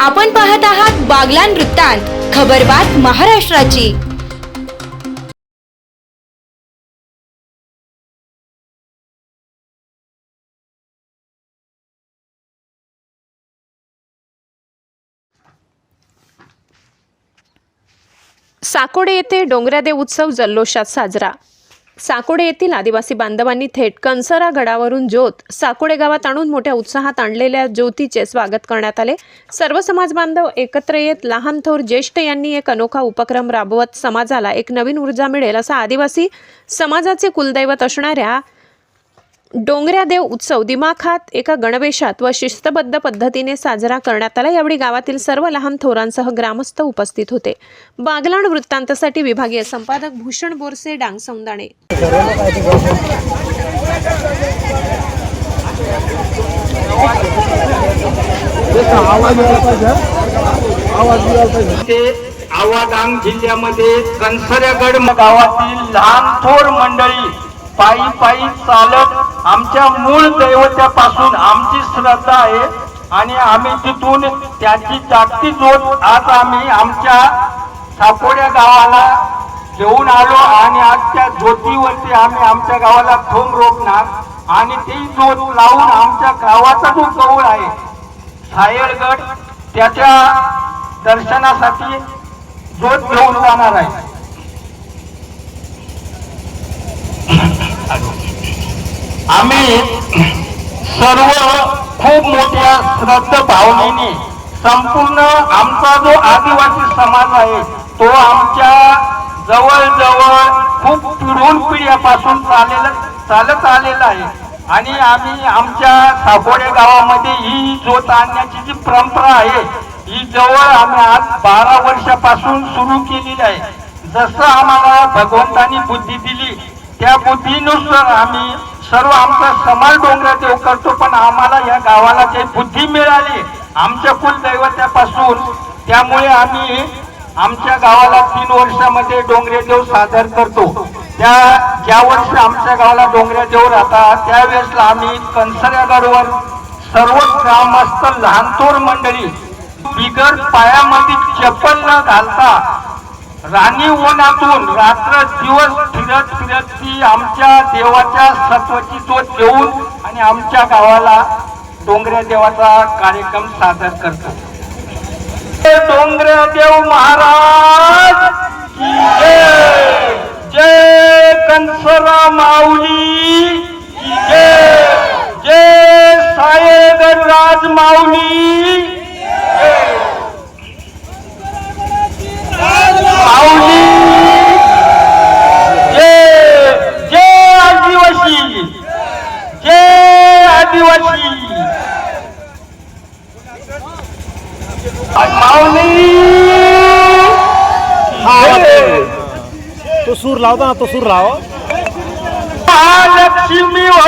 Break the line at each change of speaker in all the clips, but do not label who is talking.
आपण पाहत आहात बागलान वृत्तांत खबरबात महाराष्ट्राची.
साकोडे येथे डोंगरादेव उत्सव जल्लोषात साजरा. साकोडे येथील आदिवासी बांधवांनी थेट कंसरा गडावरून ज्योत साकोडे गावात आणून मोठ्या उत्साहात आणलेल्या ज्योतीचे स्वागत करण्यात आले. सर्व समाज बांधव एकत्र येत लहान थोर ज्येष्ठ यांनी एक अनोखा उपक्रम राबवत समाजाला एक नवीन ऊर्जा मिळेल असा आदिवासी समाजाचे कुलदैवत असणाऱ्या डोंगऱ्यादेव उत्सव दिमाखात एका गणवेशात व शिस्तबद्ध पद्धतीने साजरा करण्यात आला. यावेळी गावातील सर्व लहान थोरांसह ग्रामस्थ उपस्थित होते. बागलाण वृत्तांतसाठी विभागीय संपादक भूषण बोरसे डांग सौंदाणे.
ते जिल्ह्यामध्ये कणसऱ्यागड गावातील लहान थोर मंडळी पायी पायी चालत आमच्या मूळ दैवत्यापासून आमची श्रद्धा आहे. आणि आम्ही तिथून त्याची जागती जोत आज आम्ही आमच्या सापोड्या गावाला घेऊन आलो आणि आज त्या ज्योतीवरती आम्ही आमच्या गावाला थोम रोखणार आणि ती जोत लावून आमच्या गावाचा जो कौल आहे सायळगड त्याच्या दर्शनासाठी जोत घेऊन जाणार आहे. आम्ही सर्व खूप मोठ्या श्रद्धा भावनेने संपूर्ण आमचा जो आदिवासी समाज आहे तो आमच्या जवळजवळ खूप पिढून पिढ्यापासून चालेला चालत आलेला आहे. आणि आम्ही आमच्या साकोडे गावामध्ये ही ज्योत आणण्याची जी परंपरा आहे ही जवळ आम्ही आज बारा वर्षापासून सुरू केलेली आहे. जसं आम्हाला भगवंतानी बुद्धी दिली त्या बुद्धीनुसार आम्ही सर्व आमचा समाज डोंगरात देव करतो पण आम्हाला या गावाला जे बुद्धी मिळाली आमच्या कुलदैवत्यापासून त्यामुळे आम्ही आमच्या गावाला तीन वर्षामध्ये डोंगरे देव सादर करतो. त्या ज्या वर्षी आमच्या गावाला डोंगरे देव राहतात त्यावेळेसला आम्ही कणसऱ्यागडवर सर्व ग्रामस्थ लहानथोर मंडळी बिगर पायामध्ये चप्पल न घालता राणी वनातून रात्र दिवस फिरत फिरत ती आमच्या देवाच्या सत्वची जोत घेऊन आणि आमच्या गावाला डोंगरे देवाचा कार्यक्रम सादर करतो. डोंगऱ्या देव महाराज जय. जय कंसरा माऊली जय. जय सायगर राज माऊली जय माऊली जय जय आदिवासी जय आदिवासी माऊली जय.
तो सूर लावता ना तो सूर लाव.
महालक्ष्मी हो!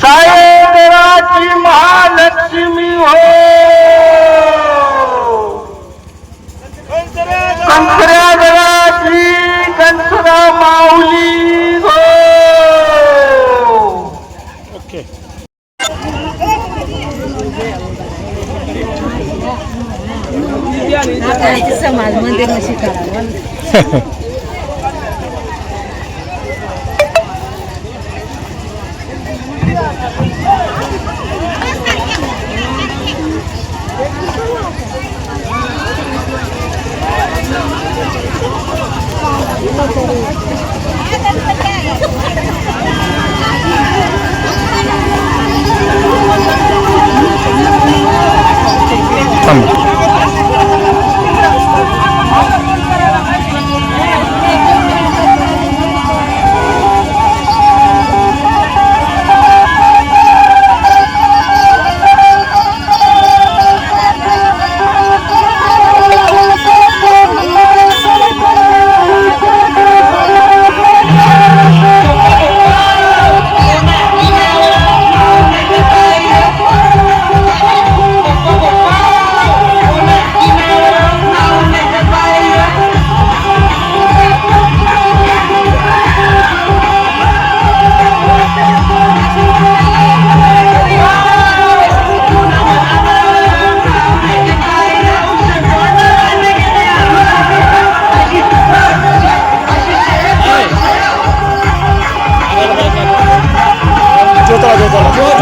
सायदराची महालक्ष्मी हो!
समाज मंदिर शिकायला ござい。